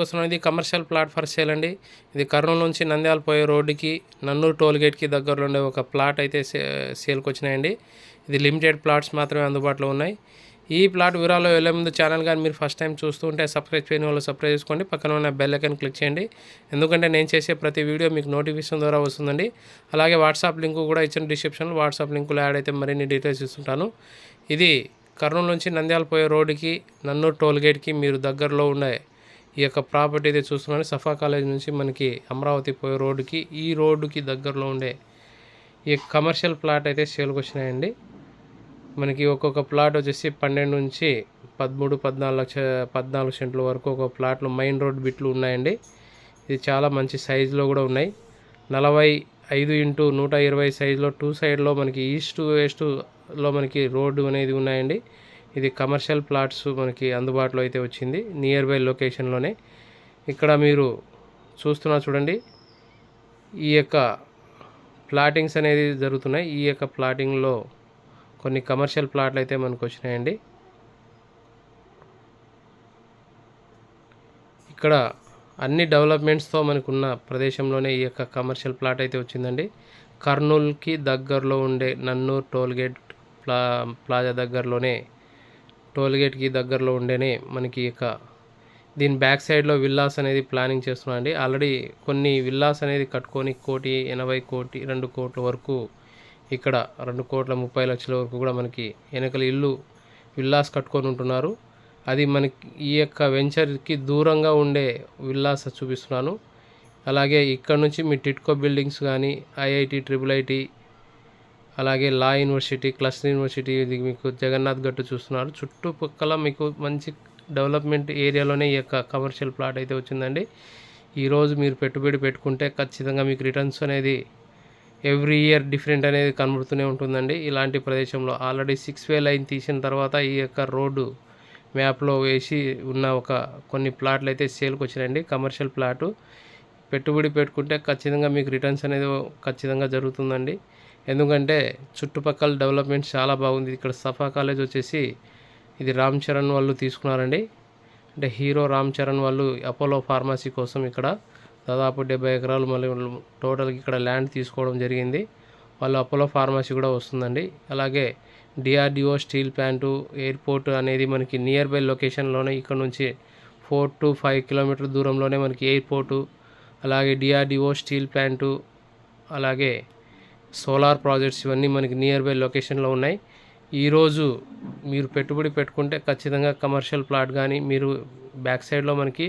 కోసం ఇది commercial plot for sale అండి. ఇది కర్నూలు నుంచి నంద్యాల పోయే రోడ్డుకి నన్నూరు టోల్ గేట్కి దగ్గరలో ఉండే ఒక ప్లాట్ అయితే సే సేల్కి వచ్చినాయండి. ఇది లిమిటెడ్ ప్లాట్స్ మాత్రమే అందుబాటులో ఉన్నాయి. ఈ ప్లాట్ వివరాలు వెళ్ళే ముందు ఛానల్ కానీ మీరు ఫస్ట్ టైం చూస్తూ ఉంటే సబ్స్క్రైబ్ చేయని వాళ్ళు సబ్స్క్రైబ్ చేసుకోండి. పక్కన ఉన్న బెల్ ఐకన్ క్లిక్ చేయండి. ఎందుకంటే నేను చేసే ప్రతి వీడియో మీకు నోటిఫికేషన్ ద్వారా వస్తుందండి. అలాగే వాట్సాప్ లింక్ కూడా ఇచ్చిన డిస్క్రిప్షన్లో వాట్సాప్ లింకులో యాడ్ అయితే మరిన్ని డీటెయిల్స్ ఇస్తుంటాను. ఇది కర్నూలు నుంచి నంద్యాల పోయే రోడ్డుకి నన్నూరు టోల్ గేట్కి మీరు దగ్గరలో ఉండే ఈ యొక్క ప్రాపర్టీ అయితే చూస్తున్నాను. సఫా కాలేజ్ నుంచి మనకి అమరావతి పోయే రోడ్డుకి ఈ రోడ్డుకి దగ్గరలో ఉండే ఈ కమర్షియల్ ప్లాట్ అయితే సేల్కి వచ్చినాయండి. మనకి ఒక్కొక్క ప్లాట్ వచ్చేసి పన్నెండు నుంచి పదమూడు పద్నాలుగు లక్ష పద్నాలుగు సెంట్ల వరకు ఒక ప్లాట్లు మెయిన్ రోడ్ బిట్లు ఉన్నాయండి. ఇది చాలా మంచి సైజులో కూడా ఉన్నాయి. నలభై ఐదు ఇంటూ నూట ఇరవై సైజులో టూ సైడ్లో మనకి ఈస్ట్ వెస్ట్లో మనకి రోడ్డు అనేది ఉన్నాయండి. ఇది కమర్షియల్ ప్లాట్స్ మనకి అందుబాటులో అయితే వచ్చింది నియర్ బై లొకేషన్లోనే ఇక్కడ మీరు చూస్తున్నా చూడండి ఈ యొక్క ప్లాటింగ్స్ అనేది జరుగుతున్నాయి. ఈ యొక్క ప్లాటింగ్లో కొన్ని కమర్షియల్ ప్లాట్లు అయితే మనకు వచ్చినాయండి. ఇక్కడ అన్ని డెవలప్మెంట్స్తో మనకున్న ప్రదేశంలోనే ఈ యొక్క కమర్షియల్ ప్లాట్ అయితే వచ్చిందండి. కర్నూల్కి దగ్గరలో ఉండే నన్నూర్ టోల్గేట్ ప్లా ప్లాజా దగ్గరలోనే టోల్గేట్కి దగ్గరలో ఉండేనే మనకి ఇక దీని బ్యాక్ సైడ్లో విల్లాస్ అనేది ప్లానింగ్ చేస్తున్నాం అండి. ఆల్రెడీ కొన్ని విల్లాస్ అనేది కట్టుకొని కోటి ఎనభై కోటి రెండు కోట్ల వరకు ఇక్కడ రెండు కోట్ల ముప్పై లక్షల వరకు కూడా మనకి వెనకల ఇల్లు విల్లాస్ కట్టుకొని ఉంటున్నారు. అది మనకి ఈ యొక్క వెంచర్కి దూరంగా ఉండే విల్లాస్ చూపిస్తున్నాను. అలాగే ఇక్కడ నుంచి మీ టిట్కో బిల్డింగ్స్ కానీ ఐఐటి ట్రిపుల్ ఐటీ అలాగే లా యూనివర్సిటీ క్లస్టర్ యూనివర్సిటీ ఇది మీకు జగన్నాథ్ గట్టు చూస్తున్నారు. చుట్టుపక్కల మీకు మంచి డెవలప్మెంట్ ఏరియాలోనే ఈ యొక్క కమర్షియల్ ప్లాట్ అయితే వచ్చిందండి. ఈరోజు మీరు పెట్టుబడి పెట్టుకుంటే ఖచ్చితంగా మీకు రిటర్న్స్ అనేది ఎవ్రీ ఇయర్ డిఫరెంట్ అనేది కనబడుతూనే ఉంటుందండి. ఇలాంటి ప్రదేశంలో ఆల్రెడీ సిక్స్ వే లైన్ తీసిన తర్వాత ఈ యొక్క రోడ్డు మ్యాప్లో వేసి ఉన్న ఒక కొన్ని ప్లాట్లు అయితే సేల్కి వచ్చినాయండి. Commercial plot. పెట్టుబడి పెట్టుకుంటే ఖచ్చితంగా మీకు రిటర్న్స్ అనేది ఖచ్చితంగా జరుగుతుందండి. ఎందుకంటే చుట్టుపక్కల డెవలప్మెంట్ చాలా బాగుంది. ఇక్కడ సఫా కాలేజ్ వచ్చేసి ఇది రామ్ చరణ్ వాళ్ళు తీసుకున్నారండి. అంటే హీరో రామ్ చరణ్ వాళ్ళు అపోలో ఫార్మసీ కోసం ఇక్కడ దాదాపు డెబ్బై ఎకరాలు మళ్ళీ టోటల్కి ఇక్కడ ల్యాండ్ తీసుకోవడం జరిగింది. వాళ్ళు అపోలో ఫార్మసీ కూడా వస్తుందండి. అలాగే డిఆర్డిఓ స్టీల్ ప్లాంటు ఎయిర్పోర్ట్ అనేది మనకి నియర్ బై లొకేషన్లోనే ఇక్కడ నుంచి ఫోర్ టు ఫైవ్ కిలోమీటర్ దూరంలోనే మనకి ఎయిర్పోర్టు అలాగే డిఆర్డిఓ స్టీల్ ప్లాంటు అలాగే సోలార్ ప్రాజెక్ట్స్ ఇవన్నీ మనకి నియర్ బై లొకేషన్లో ఉన్నాయి. ఈరోజు మీరు పెట్టుబడి పెట్టుకుంటే ఖచ్చితంగా కమర్షియల్ ప్లాట్ కానీ మీరు బ్యాక్ సైడ్లో మనకి